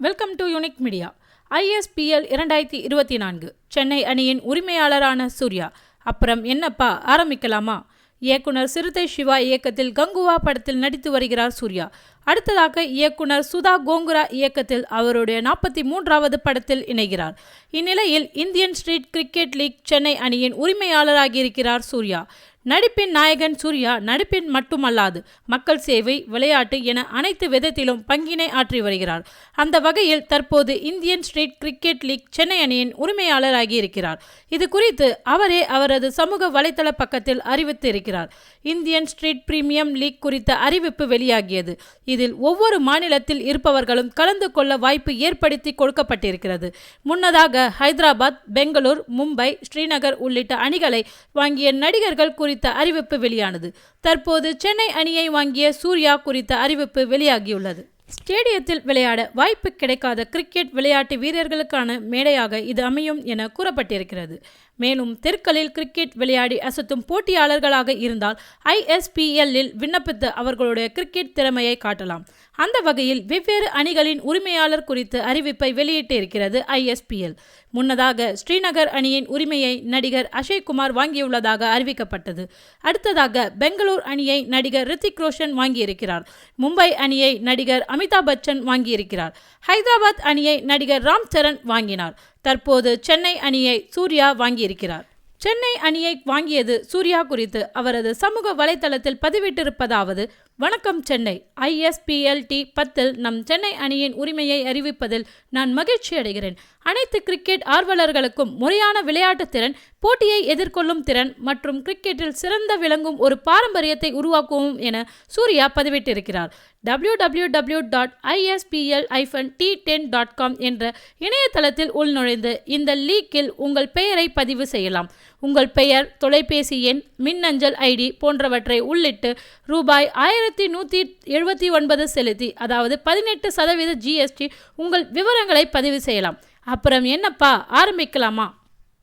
Welcome to unique media ISPL இரண்டாயிரத்தி இருபத்தி நான்கு. சென்னை அணியின் உரிமையாளரான சூர்யா. அப்புறம் என்னப்பா ஆரம்பிக்கலாமா? இயக்குனர் சிறுத்தை சிவா இயக்கத்தில் கங்குவா படத்தில் நடித்து வருகிறார் சூர்யா. அடுத்ததாக இயக்குனர் சுதா கோங்குரா இயக்கத்தில் அவருடைய நாற்பத்தி மூன்றாவது படத்தில் இணைகிறார். இந்நிலையில் Indian street cricket league Chennai அணியின் உரிமையாளராகியிருக்கிறார் சூர்யா. நடிப்பின் நாயகன் சூர்யா நடிப்பின் மட்டுமல்லாது மக்கள் சேவை விளையாட்டு என அனைத்து விதத்திலும் பங்கினை ஆற்றி வருகிறார். அந்த வகையில் தற்போது Indian street cricket league Chennai அணியின் உரிமையாளராகி இருக்கிறார் இது குறித்து அவரே அவரது சமூக வலைதள பக்கத்தில் அறிவித்து இருக்கிறார். இந்தியன் ஸ்ட்ரீட் பிரீமியம் லீக் குறித்த அறிவிப்பு வெளியாகியது. இதில் ஒவ்வொரு மாநிலத்தில் இருப்பவர்களும் கலந்து கொள்ள வாய்ப்பு ஏற்படுத்தி கொடுக்கப்பட்டிருக்கிறது. முன்னதாக ஹைதராபாத் பெங்களூர் மும்பை ஸ்ரீநகர் உள்ளிட்ட அணிகளை வாங்கிய நடிகர்கள் குறித்த அறிவிப்பு வெளியானது. தற்போது சென்னை அணியை வாங்கிய சூர்யா குறித்த அறிவிப்பு வெளியாகியுள்ளது. ஸ்டேடியத்தில் விளையாட வாய்ப்பு கிடைக்காத கிரிக்கெட் விளையாட்டு வீரர்களுக்கான மேடையாக இது அமையும் என கூறப்பட்டிருக்கிறது. மேலும் தெற்களில் கிரிக்கெட் விளையாடி அசத்தும் போட்டியாளர்களாக இருந்தால் ஐஎஸ்பிஎல்லில் விண்ணப்பித்து அவர்களுடைய கிரிக்கெட் திறமையை காட்டலாம். அந்த வகையில் வெவ்வேறு அணிகளின் உரிமையாளர் குறித்து அறிவிப்பை வெளியிட்டிருக்கிறது ஐஎஸ்பிஎல் முன்னதாக ஸ்ரீநகர் அணியின் உரிமையை நடிகர் அஷய்குமார் வாங்கியுள்ளதாக அறிவிக்கப்பட்டது. அடுத்ததாக பெங்களூர் அணியை நடிகர் ரித்திக் ரோஷன் வாங்கியிருக்கிறார். மும்பை அணியை நடிகர் அமிதாப் பச்சன் வாங்கியிருக்கிறார். ஹைதராபாத் அணியை நடிகர் ராம் சரண் வாங்கினார். தற்போது சென்னை அணியை சூர்யா வாங்கியிருக்கிறார். சென்னை அணியை வாங்கியது சூர்யா குறித்து அவரது சமூக வலைதளத்தில் பதிவிட்டிருப்பதாவது வணக்கம் சென்னை. ஐஎஸ்பிஎல் டி பத்தில் நம் சென்னை அணியின் உரிமையை அறிவிப்பதில் நான் மகிழ்ச்சி அடைகிறேன். அனைத்து கிரிக்கெட் ஆர்வலர்களுக்கும் முறையான விளையாட்டு திறன் போட்டியை எதிர்கொள்ளும் திறன் மற்றும் கிரிக்கெட்டில் சிறந்த விளங்கும் ஒரு பாரம்பரியத்தை உருவாக்குவோம் என Surya பதிவிட்டிருக்கிறார். W W W dot ISPL hyphen T ten dot com என்ற இணையதளத்தில் உள்நுழைந்து இந்த லீக்கில் உங்கள் பெயரை பதிவு செய்யலாம். உங்கள் பெயர் தொலைபேசி எண் மின்னஞ்சல் ஐடி போன்றவற்றை உள்ளிட்டு ரூபாய் ஆயிரம் ஆயிரத்தி நூற்றி எழுபத்தி ஒன்பது செலுத்தி அதாவது பதினெட்டு சதவீத ஜிஎஸ்டி உங்கள் விவரங்களை பதிவு செய்யலாம். அப்புறம் என்னப்பா ஆரம்பிக்கலாமா?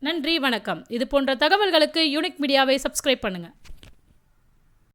நன்றி வணக்கம். இது போன்ற தகவல்களுக்கு யூனிக் மீடியாவை சப்ஸ்கிரைப் பண்ணுங்கள்